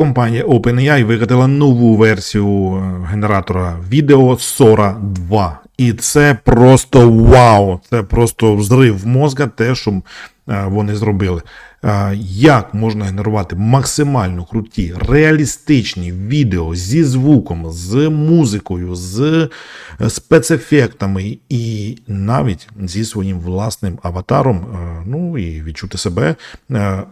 Компанія OpenAI викатила нову версію е, генератора відео Sora 2. І це просто вау! Це просто взрив мозга, те, що е, вони зробили. Е, Як можна генерувати максимально круті, реалістичні відео зі звуком, з музикою, з спецефектами і навіть зі своїм власним аватаром, ну і відчути себе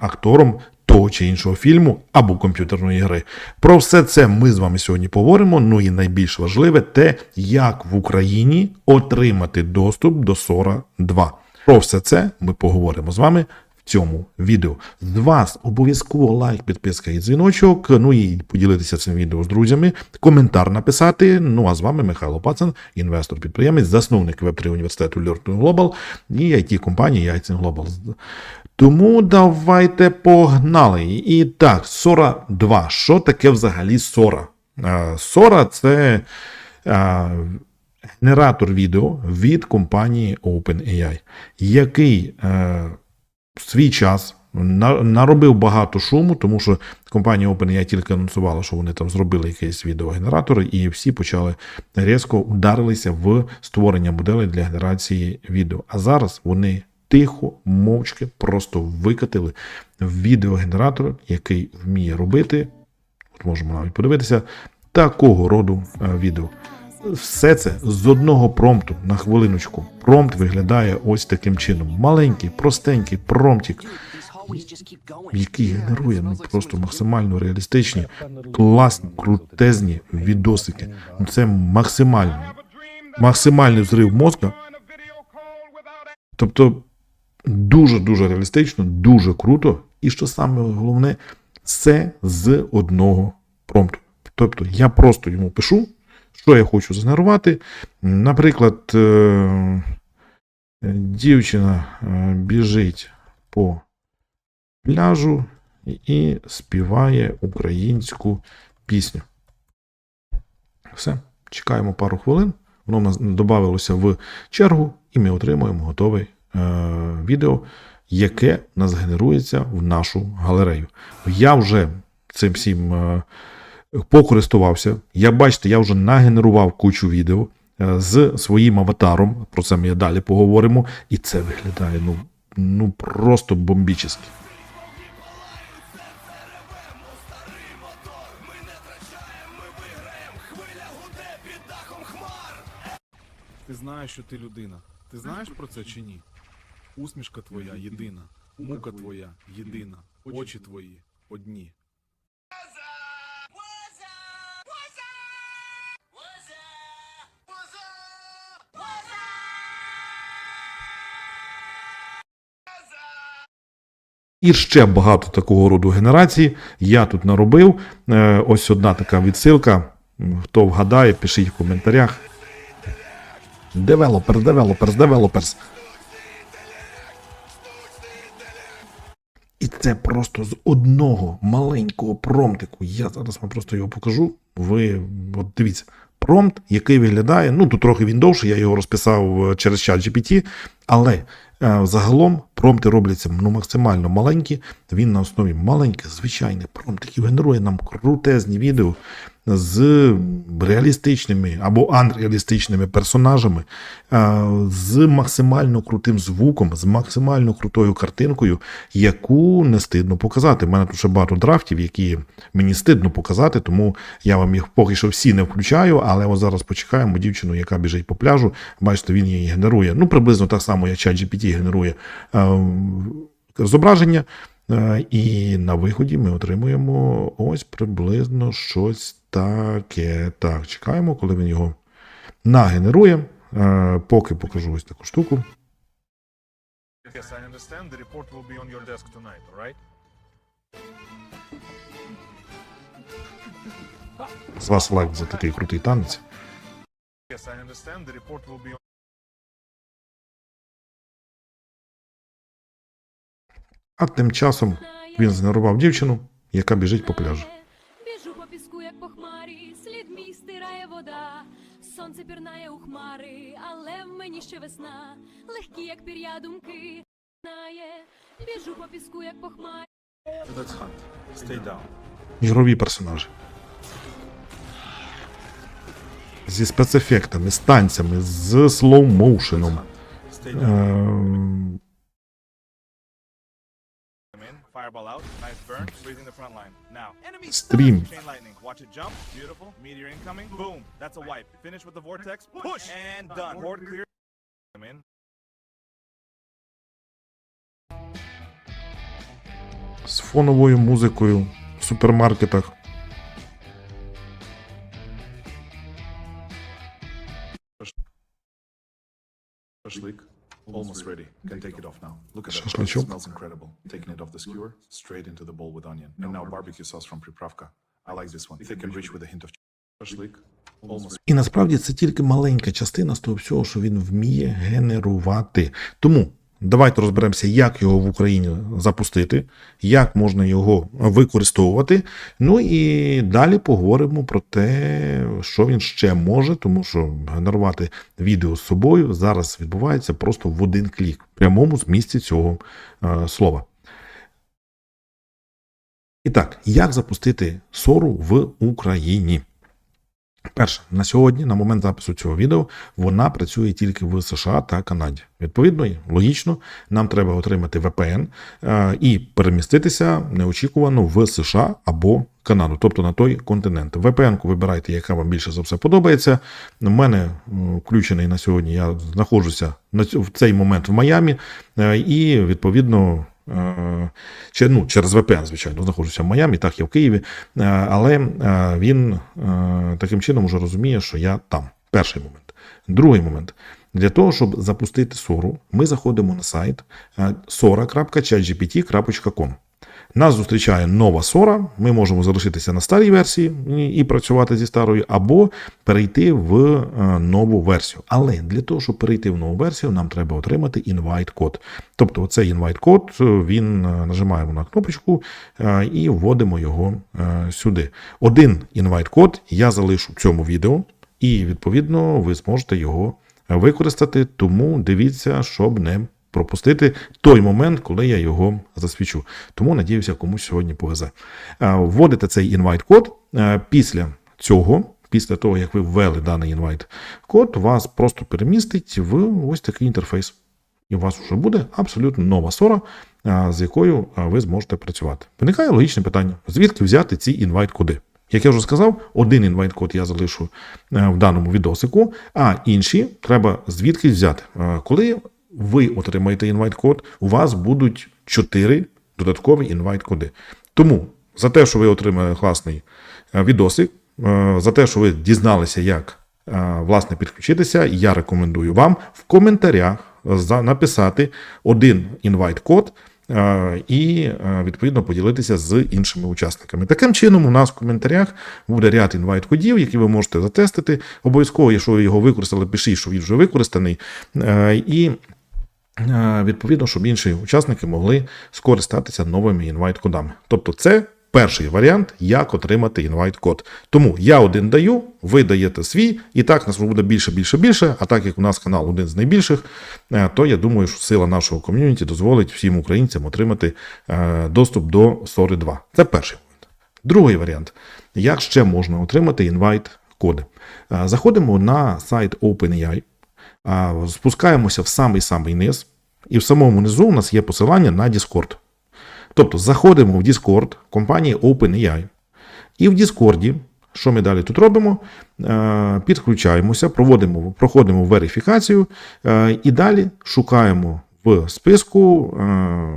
актором того чи іншого фільму або комп'ютерної гри. Про все це ми з вами сьогодні поговоримо. Ну і найбільш важливе те, як в Україні отримати доступ до Sora 2. Про все це ми поговоримо з вами цьому відео. З вас обов'язково лайк, підписка і дзвіночок. Ну і поділитися цим відео з друзями, коментар написати. Ну а з вами Михайло Пацан, інвестор-підприємець, засновник Web3 університету Learn Global і it компанії Яйцин Global. Тому давайте погнали. І так, Sora 2. Що таке взагалі Sora? Е, Sora це е, генератор відео від компанії OpenAI, який е, в свій час наробив багато шуму, тому що компанія OpenAI тільки анонсувала, що вони там зробили якийсь відеогенератор, і всі почали різко ударилися в створення моделей для генерації відео. А зараз вони тихо, мовчки просто викатили відеогенератор, який вміє робити, от можемо навіть подивитися, такого роду е, відео. Все це з одного промпту на хвилиночку. Промпт виглядає ось таким чином. Маленький, простенький промптик, який генерує ну, просто максимально реалістичні, класні, крутезні відосики. Ну, Це максимально, максимальний взрив мозка. Тобто дуже-дуже реалістично, дуже круто. І що саме головне, це з одного промпту. Тобто я просто йому пишу, що я хочу згенерувати. Наприклад, е, дівчина е, біжить по пляжу і співає українську пісню. Все, чекаємо пару хвилин. Воно в нас додавалося в чергу, і ми отримуємо готове е, відео, яке нас генерується в нашу галерею. Я вже цим всім е, покористувався. Я бачите, я вже нагенерував кучу відео е, з своїм аватаром. Про це ми далі поговоримо. І це виглядає ну, ну просто бомбічно. Ти знаєш, що ти людина. Ти знаєш про це чи ні? Усмішка твоя єдина, мука твоя єдина, очі твої одні. І ще багато такого роду генерацій. Я тут наробив. Е, Ось одна така відсилка. Хто вгадає, пишіть в коментарях. Девелоперс, девелоперс, девелоперс. Це просто з одного маленького промптику. Я зараз вам просто його покажу. Ви от дивіться, промпт, який виглядає. Ну, тут трохи він довший, я його розписав е, через чат GPT, але загалом промпти робляться ну, максимально маленькі. Він на основі маленьких, звичайних промптиків генерує нам крутезні відео з реалістичними або анреалістичними персонажами, е, з максимально крутим звуком, з максимально крутою картинкою, яку не стидно показати. У мене тут ще багато драфтів, які мені стидно показати, тому я вам їх поки що всі не включаю, але зараз почекаємо дівчину, яка біжить по пляжу. Бачите, він її генерує. Ну, приблизно так само, як ChatGPT генерує е, зображення. Е, І на виході ми отримуємо ось приблизно щось таке. Так, чекаємо, коли він його нагенерує. Е, Поки покажу ось таку штуку. З вас лайк за такий крутий танець. А тим часом він згенерував дівчину, яка біжить по пляжу. Біжу по піску, як по хмарі, слід мій стирає вода. Сонце пірнає у хмари, але в мені ще весна. Легкі, як пір'я думки. Знає, біжу по піску, як по хмарі. Ігрові персонажі. Зі спецефектами, з танцями, з слоумоушеном. Stay fireball out, nice burn, freezing the front line. Now, enemy Stream. Chain lightning, watch it jump, beautiful, meteor incoming, boom, that's a wipe. Finish with the vortex, push, and done. Ward clear. Come in. з фоновою музикою в супермаркетах. Shashlik, almost ready. Can take it off now. Look at that. Шашлычок. It smells incredible. Taking it off the skewer, straight into the bowl with onion. And now barbecue sauce from Pripravka. I like this one. Thick and rich with a hint of shashlik. Almost І насправді це тільки маленька частина з того всього, що він вміє генерувати. Тому давайте розберемося, як його в Україні запустити, як можна його використовувати. Ну і далі поговоримо про те, що він ще може, тому що генерувати відео з собою зараз відбувається просто в один клік, в прямому змісті цього е, слова. І так, як запустити сору в Україні? Перше, на сьогодні, на момент запису цього відео, вона працює тільки в США та Канаді. Відповідно, логічно, нам треба отримати VPN е, і переміститися неочікувано в США або Канаду, тобто на той континент. VPN-ку вибирайте, яка вам більше за все подобається. У мене включений на сьогодні, я знаходжуся в цей момент в Майамі, е, і відповідно. Е, Чи, ну, через VPN, звичайно, знаходжуся в Майамі, так я в Києві, е, але е, він таким чином вже розуміє, що я там. Перший момент. Другий момент. Для того, щоб запустити сору, ми заходимо на сайт sora.chatgpt.com. Нас зустрічає нова сора. Ми можемо залишитися на старій версії і- працювати зі старою, або перейти в е, нову версію. Але для того, щоб перейти в нову версію, нам треба отримати invite код. Тобто, оцей invite код він е, нажимаємо на кнопочку е, і вводимо його е, сюди. Один invite код я залишу в цьому відео, і відповідно ви зможете його використати. Тому дивіться, щоб не пропустити той момент, коли я його засвічу. Тому надіюся, комусь сьогодні повезе. Е, Вводите цей інвайт-код. Е, Після цього, після того, як ви ввели даний інвайт-код, вас просто перемістить в ось такий інтерфейс. І у вас вже буде абсолютно нова сора, е, з якою ви зможете працювати. Виникає логічне питання: звідки взяти ці інвайт-коди? Як я вже сказав, один інвайт-код я залишу в даному відосику, а інші треба звідки взяти. Коли ви отримаєте інвайт-код, у вас будуть чотири додаткові інвайт-коди. Тому за те, що ви отримали класний е, відосик, е, за те, що ви дізналися, як е, власне підключитися, я рекомендую вам в коментарях написати один інвайт-код і відповідно поділитися з іншими учасниками. Таким чином, у нас в коментарях буде ряд інвайт-кодів, які ви можете затестити. Обов'язково, якщо ви його використали, пишіть, що він вже використаний. І відповідно, щоб інші учасники могли скористатися новими інвайт-кодами. Тобто, це перший варіант, як отримати інвайт-код. Тому я один даю, ви даєте свій, і так нас буде більше, більше, більше. А так як у нас канал один з найбільших, е, то я думаю, що сила нашого ком'юніті дозволить всім українцям отримати е, доступ до Сори 2. Це перший момент. Другий варіант. Як ще можна отримати інвайт-коди? Е, Заходимо на сайт OpenAI, спускаємося в самий-самий низ, і в самому низу у нас є посилання на Discord. Тобто заходимо в Discord компанії OpenAI, і в Discord, що ми далі тут робимо? Е, Підключаємося, проводимо, проходимо верифікацію е, і далі шукаємо в списку е,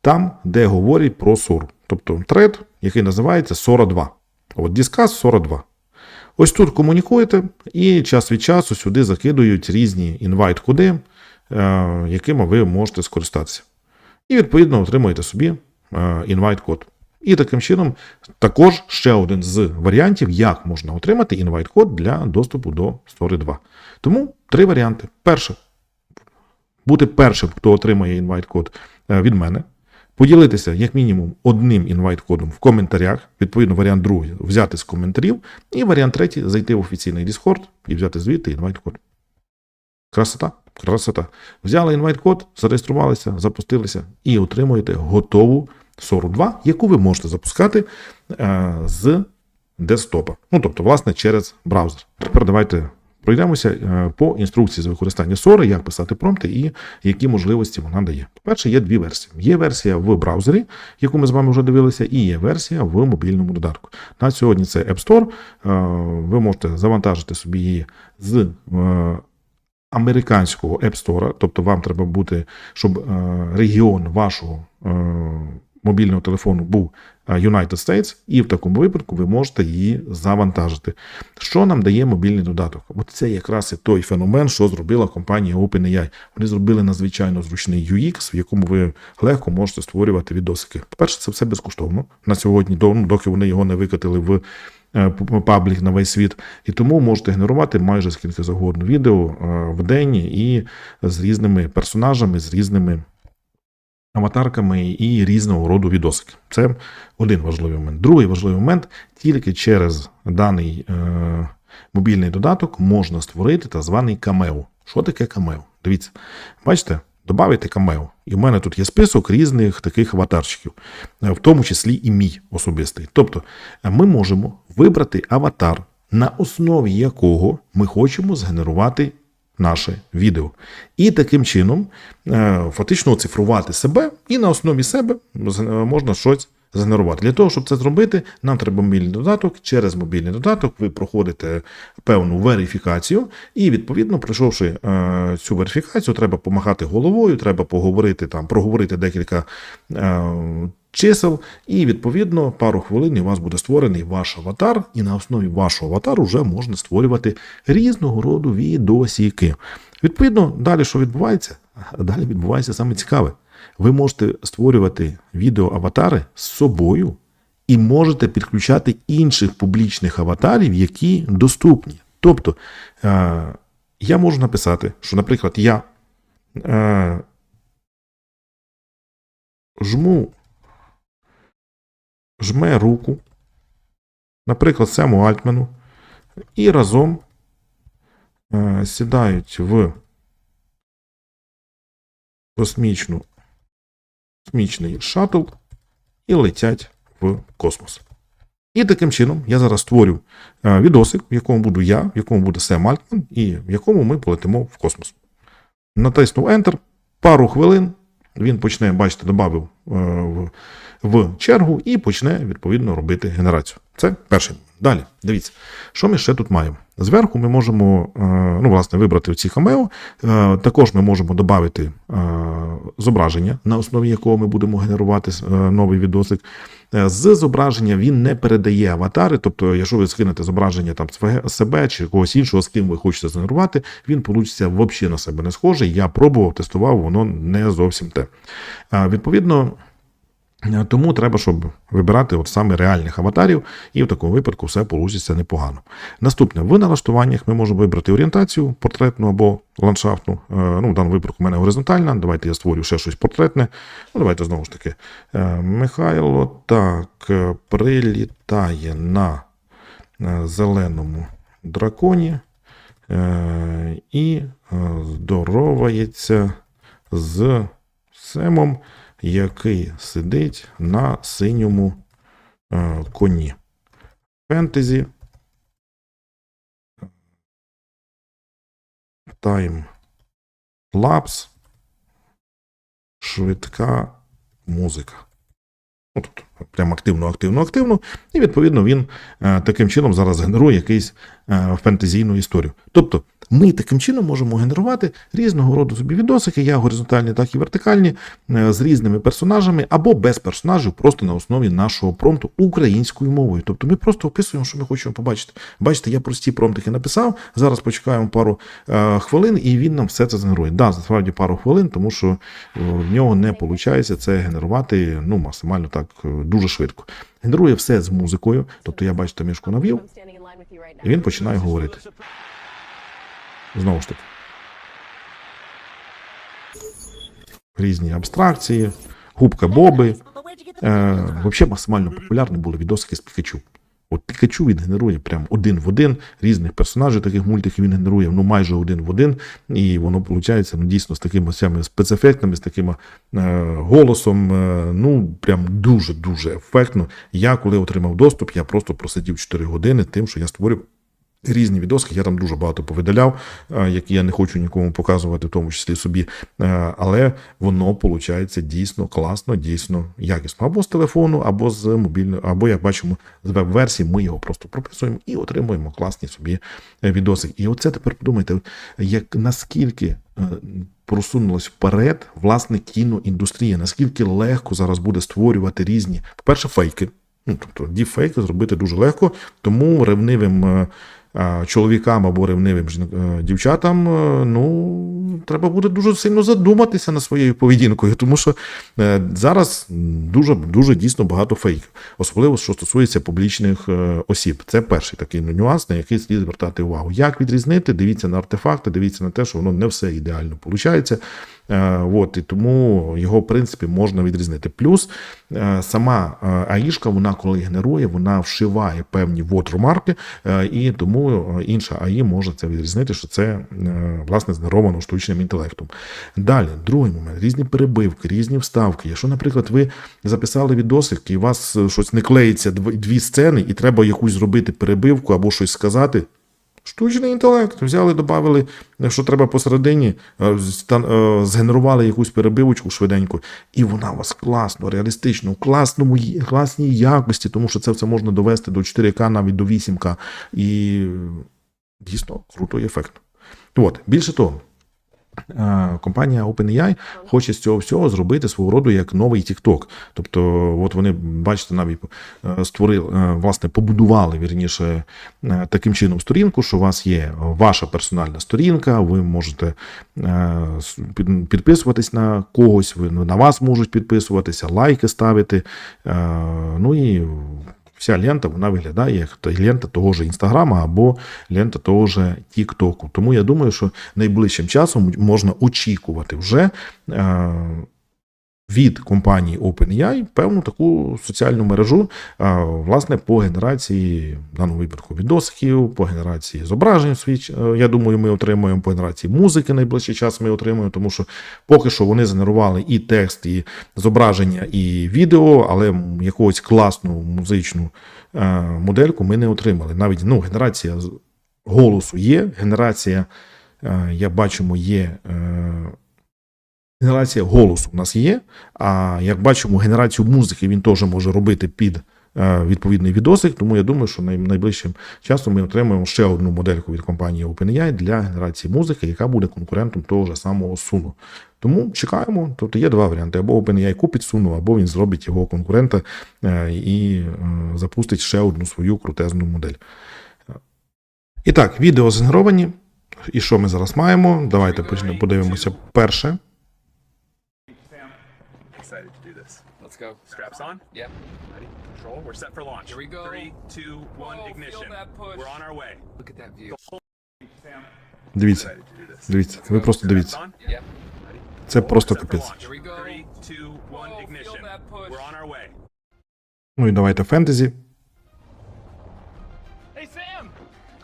там, де говорять про SOR. Тобто тред, який називається SORA 2. От Discuss SORA 2. Ось тут комунікуєте, і час від часу сюди закидують різні інвайт-коди, е, якими ви можете скористатися. І відповідно отримуєте собі е, інвайт-код. І таким чином, також ще один з варіантів, як можна отримати інвайт-код для доступу до Story 2. Тому три варіанти. Перше, бути першим, хто отримає інвайт-код е, від мене. Поділитися як мінімум одним інвайт-кодом в коментарях. Відповідно, варіант другий взяти з коментарів. І варіант третій зайти в офіційний Discord і взяти звідти інвайт-код. Красота, красота. Взяли інвайт-код, зареєструвалися, запустилися і отримуєте готову SORA 2, яку ви можете запускати е, з десктопа. Ну, тобто, власне, через браузер. Тепер давайте пройдемося е, по інструкції з використання SORA, як писати промпти і які можливості вона дає. По-перше, є дві версії. Є версія в браузері, яку ми з вами вже дивилися, і є версія в мобільному додатку. На сьогодні це App Store. Е, Ви можете завантажити собі її з е, американського App Store, тобто вам треба бути, щоб регіон вашого мобільного телефону був е, United States, і в такому випадку ви можете її завантажити. Що нам дає мобільний додаток? От це якраз і той феномен, що зробила компанія OpenAI. Вони зробили надзвичайно зручний UX, в якому ви легко можете створювати відосики. По-перше, це все безкоштовно на сьогодні, ну, доки вони його не викатили в е, паблік на весь світ. І тому можете генерувати майже скільки завгодно відео е, в день і з різними персонажами, з різними аватарками і різного роду відосики. Це один важливий момент. Другий важливий момент тільки через даний е, мобільний додаток можна створити так званий камео. Що таке камео? Дивіться, бачите, додавайте камео. І в мене тут є список різних таких аватарчиків, е, в тому числі і мій особистий. Тобто, е, ми можемо вибрати аватар, на основі якого ми хочемо згенерувати наше відео. І таким чином е, фактично оцифрувати себе, і на основі себе е, можна щось згенерувати. Для того, щоб це зробити, нам треба мобільний додаток. Через мобільний додаток ви проходите певну верифікацію, і відповідно, пройшовши е, цю верифікацію, треба помахати головою, треба поговорити там, проговорити декілька. Чисел, і відповідно пару хвилин у вас буде створений ваш аватар, і на основі вашого аватару вже можна створювати різного роду відосіки. Відповідно, далі що відбувається? Далі відбувається саме цікаве. Ви можете створювати відеоаватари з собою і можете підключати інших публічних аватарів, які доступні. Тобто, е, я можу написати, що, наприклад, я е, жму жме руку, наприклад, Сему Альтмену, і разом е, сідають в космічну, космічний шаттл і летять в космос. І таким чином я зараз створю е, відосик, в якому буду я, в якому буде Сем Альтман, і в якому ми полетимо в космос. Натиснув Enter, пару хвилин, він почне, бачите, додав в, в чергу і почне відповідно робити генерацію. Це перший. Далі, дивіться, що ми ще тут маємо. Зверху ми можемо е, ну, власне, вибрати ці камео. Е, Також ми можемо додати е, зображення, на основі якого ми будемо генерувати новий відосик. З зображення він не передає аватари, тобто, якщо ви скинете зображення там себе чи когось іншого, з ким ви хочете згенерувати, він получиться взагалі на себе не схожий. Я пробував, тестував, воно не зовсім те. Відповідно. Е, Тому треба, щоб вибирати от саме реальних аватарів, і в такому випадку все вийде непогано. Наступне, в налаштуваннях ми можемо вибрати орієнтацію портретну або ландшафтну. Е, Ну, в даному випадку в мене горизонтальна. Давайте я створю ще щось портретне. Ну, давайте знову ж таки. Е, Михайло так прилітає на зеленому драконі і здоровається з Семом який сидить на синьому е, коні. Фентезі. Тайм лапс. Швидка музика. Ну, тобто, прям активно, активно, активно. І відповідно він е, таким чином зараз генерує якийсь е, фентезійну історію. Тобто, ми таким чином можемо генерувати різного роду собі відосики, як горизонтальні, так і вертикальні, е, з різними персонажами або без персонажів, просто на основі нашого промпту українською мовою. Тобто ми просто описуємо, що ми хочемо побачити. Бачите, я прості промптики написав. Зараз почекаємо пару е, хвилин, і він нам все це згенерує. Да, насправді пару хвилин, тому що е, в нього не виходить це генерувати ну, максимально так дуже швидко. Генерує все з музикою, тобто я бачите, мішку навів, і він починає говорити. Знову ж таки. Різні абстракції, губка Боби. Е, взагалі максимально популярні були відосики з Пікачу. От Пікачу він генерує прям один в один різних персонажів, таких мультиків він генерує ну майже один в один, і воно виходить ну, дійсно з такими всями спецефектами, з таким е, голосом. Е, ну прям дуже дуже ефектно. Я коли отримав доступ, я просто просидів 4 години тим, що я створив. Різні відоски, я там дуже багато повидаляв, е, які я не хочу нікому показувати, в тому числі собі. Е, Але воно виходить дійсно класно, дійсно якісно. Або з телефону, або з мобільного, або як бачимо з веб-версії, ми його просто прописуємо і отримуємо класні собі е, відоси. І оце тепер подумайте, як наскільки просунулась вперед власне кіноіндустрія, наскільки легко зараз буде створювати різні, по-перше, фейки. Ну, тобто діпфейки зробити дуже легко, тому ревнивим чоловікам або ревнивим е, дівчатам, е, ну, треба буде дуже сильно задуматися над своєю поведінкою, тому що е, зараз дуже, дуже дійсно багато фейків, особливо що стосується публічних осіб. Це перший такий нюанс, на який слід звертати увагу. Як відрізнити? Дивіться на артефакти, дивіться на те, що воно не все ідеально виходить. Е, От, і тому його, в принципі, можна відрізнити. Плюс е, сама е, АІшка, вона коли генерує, вона вшиває певні вотермарки, і тому інша АІ може це відрізнити, що це власне згенеровано штучним інтелектом. Далі, другий момент: різні перебивки, різні вставки. Якщо, наприклад, ви записали відосик, і у вас щось не клеїться дві сцени, і треба якусь зробити перебивку або щось сказати. Штучний інтелект. Взяли, додали, що треба посередині, е, е, згенерували якусь перебивочку швиденько, і вона у вас класно, реалістично, класному, класній якості, тому що це все можна довести до 4К, навіть до 8К. І дійсно круто і ефектно. От, більше того. Компанія OpenAI хоче з цього всього зробити свого роду як новий TikTok. Тобто, от вони, бачите, навіть е, створили, е, власне, побудували вірніше е, таким чином сторінку, що у вас є ваша персональна сторінка, ви можете підписуватись на когось, на вас можуть підписуватися, лайки ставити. Ну і вся лента вона виглядає як та лента того ж Інстаграма або лента того ж Тіктоку. Тому я думаю, що найближчим часом можна очікувати вже. Від компанії OpenAI певну таку соціальну мережу, власне, по генерації в даному випадку відосиків, по генерації зображень. е, Я думаю, ми отримаємо по генерації музики найближчий час. Ми отримаємо, тому що поки що вони згенерували і текст, і зображення, і відео, але якогось класну музичну е, модельку ми не отримали. Навіть ну, генерація голосу є, генерація, е, як бачимо, є. Генерація голосу у нас є. А як бачимо, генерацію музики він теж може робити під е, відповідний відосик. Тому я думаю, що найближчим часом ми отримаємо ще одну модельку від компанії OpenAI для генерації музики, яка буде конкурентом того ж самого Suno. Тому чекаємо. Тобто є два варіанти: або OpenAI купить Suno, або він зробить його конкурента е, і е, запустить ще одну свою крутезну модель. І так, відео згенеровані. І що ми зараз маємо? Давайте подивимося перше. go. Straps on? Yep. Ready? Control. We're set for launch. Here we go. Three, two, one, Whoa, feel ignition. that push. We're on our way. Look at that view. Sam, Дивіться, excited to do this. дивіться, ви просто Straps дивіться. on? Yep. Ready? Це просто Set for капець. launch. Here we go. Three, two, one, Whoa, ignition. feel that push. We're on our way. Ну і давайте фентезі. Hey, Sam!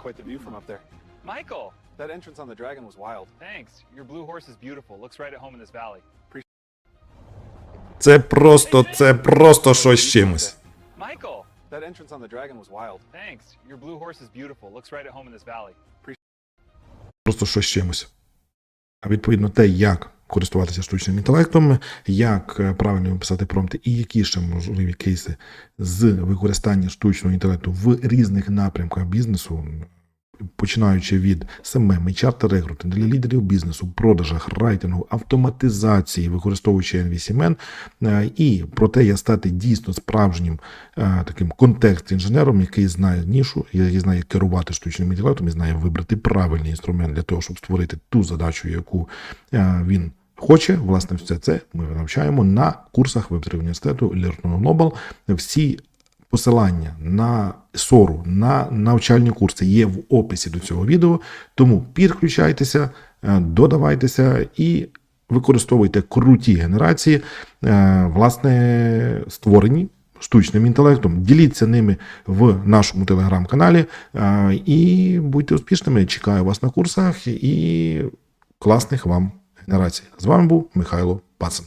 Quite the view from up there. Michael! That entrance on the dragon was wild. Thanks. Your blue horse is beautiful. Looks right at home in this valley. Це просто, це просто щось з чимось. Michael! That entrance on the dragon was wild. Thanks. Your blue horse is beautiful. Looks right at home in this valley. Просто щось з чимось. А відповідно те, як користуватися штучним інтелектом, як е, правильно писати промпти, і які ще можливі кейси з використання штучного інтелекту в різних напрямках бізнесу, починаючи від SMM, HR рекрутингу для лідерів бізнесу, продажах, райтингу, автоматизації, використовуючи NVCMN, е, і про те, як стати дійсно справжнім е, таким контекст-інженером, який знає нішу, який знає керувати штучним інтелектом і знає вибрати правильний інструмент для того, щоб створити ту задачу, яку е, він. Хоче, власне, все це ми навчаємо на курсах Web3 університету Learn Global. Всі посилання на сору, на навчальні курси є в описі до цього відео. Тому підключайтеся, е, додавайтеся і використовуйте круті генерації, е, власне, створені штучним інтелектом. Діліться ними в нашому телеграм-каналі е, і будьте успішними. Чекаю вас на курсах і класних вам генерацій. З вами був Михайло Пацин.